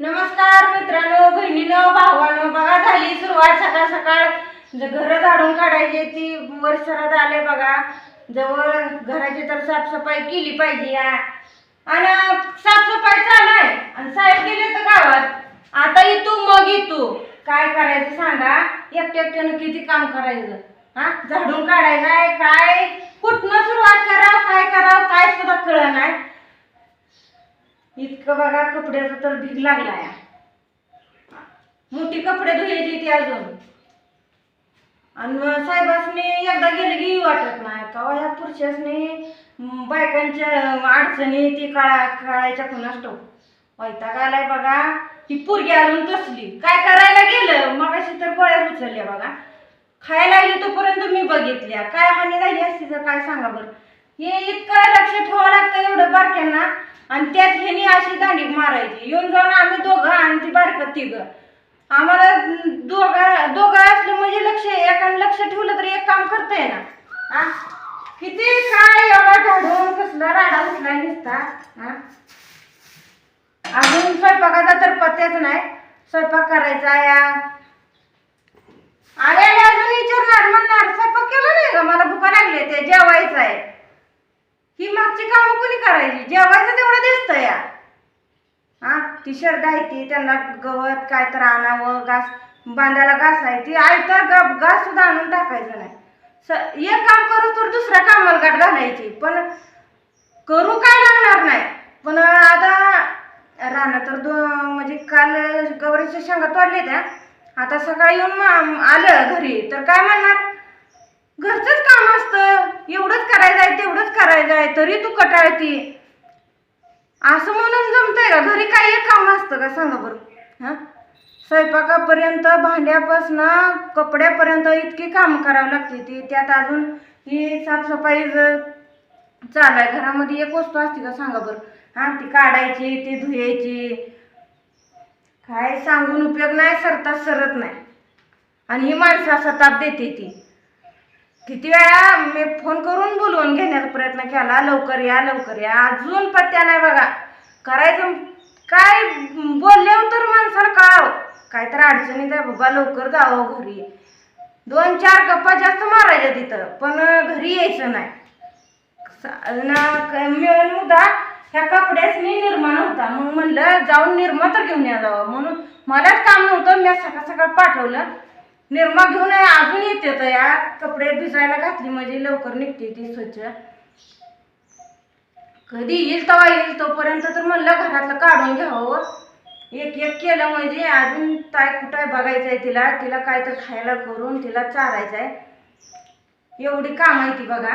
नमस्कार मित्रांनो बहिणीनं भावानं बघा झाली सुरुवात सकाळ सकाळ. घर घरं झाडून काढायची ती वर्षात आले बघा. जवळ घराची तर साफसफाई केली पाहिजे या. आणि साफसफाई चालू आहे. आणि साहेब गेले तर गावात. आता इथू मग इतू काय करायचं सांगा? एकट्या एकट्यानं किती काम करायचं? हा? झाडून काढायचं आहे काय? कुठनं सुरुवात करावं काय करावं काय सुद्धा कळ नाही. इतकं बघा कपड्याचा तर ढीग लागला या मोठी कपडे धुयायची ती अजून. आणि साहेबासनी एकदा गेलं की वाटत नाही. का ह्या पुरुषासनी बायकांच्या अडचणी ती काळा काळायच्या कुणास ठेव वैताग आलाय बघा. ही पोरगी अजून तसली. काय करायला गेलं? मग अशी तर गोळ्या उचलल्या बघा. खायला लागली तोपर्यंत मी बघितल्या. काय हानी झाली असती तर काय सांगा बरं? हे इतकं लक्ष ठेवावं लागतं एवढं बारक्यांना. आणि त्यात ह्यानी अशी दांडी मारायची. येऊन जाऊन आम्ही दोघं आणि ती बारकं तिघं. आम्हाला दोघं दोघं असलं म्हणजे लक्ष एकाने लक्ष ठेवलं तर एक काम करता ना. किती काय एवढा झाडून कसला राडा उठला दिसता हा? अजून स्वयंपाकाचा तर पत्त्याच नाही. स्वयंपाक करायचा या. अरे अजून विचारणार म्हणणार स्वयंपाक केला नाही का? मला भुका लागले ते जेवायचं आहे. ही मागची कामं कोणी करायची? जेवायचं तेवढं दिसतं या. हा टी शर्ट आहे ती त्यांना गवत काय तर आणावं घास बांधायला घास आहे ती आयता ग घास सुद्धा आणून टाकायचं नाही. स एक काम करू तर दुसऱ्या कामाला गाठ घालायची पण करू काय लागणार नाही. पण आता राहणं तर दो म्हणजे काल गवरीच्या शेंगा तोडले त्या. आता सकाळी येऊन आलं घरी तर काय म्हणणार? घरचंच काम असतं एवढंच करायचं आहे तेवढंच करायचं आहे तरी तू कटाळती. असं म्हणून जमतंय का? घरी काही एक काम असतं का? सांगा बरं. हां? स्वयंपाकापर्यंत भांड्यापासनं कपड्यापर्यंत इतकी काम करावं लागते ती. त्यात अजून ही साफसफाई जर चालू आहे घरामध्ये एक वस्तू असते का? सांगा बरं. हां? ती काढायची ती धुयायची. काय सांगून उपयोग नाही सरता सरत नाही. आणि ही माणसं असा ताप देते ती. किती वेळा मी फोन करून बोलवून घेण्याचा प्रयत्न केला लवकर या लवकर या. अजून पत्त्या नाही बघा. करायचं काय बोलले तर माणसाला कळावं. काय तर अडचणीत आहे बाबा लवकर जावं घरी. दोन चार गप्पा जास्त मारायच्या तिथं पण घरी यायचं नाही. सा- मिळून मुद्दा ह्या कपड्यासनी निर्माण होता. मग म्हणलं जाऊन निर्मा तर घेऊन या जावं. म्हणून मलाच काम नव्हतं. मी सकाळ सकाळ पाठवलं. निर्मा घेऊन अजून येते तया कपडे भिजायला घातली म्हणजे लवकर निघते ती स्वच्छ. कधी येईल तवा येईल तोपर्यंत तर म्हणलं घरातलं काढून घ्यावं हो. एक एक केलं म्हणजे अजून काय कुठं आहे बघायचं आहे तिला. तिला काय तर खायला करून तिला चारायचं आहे एवढी काम आहे ती बघा.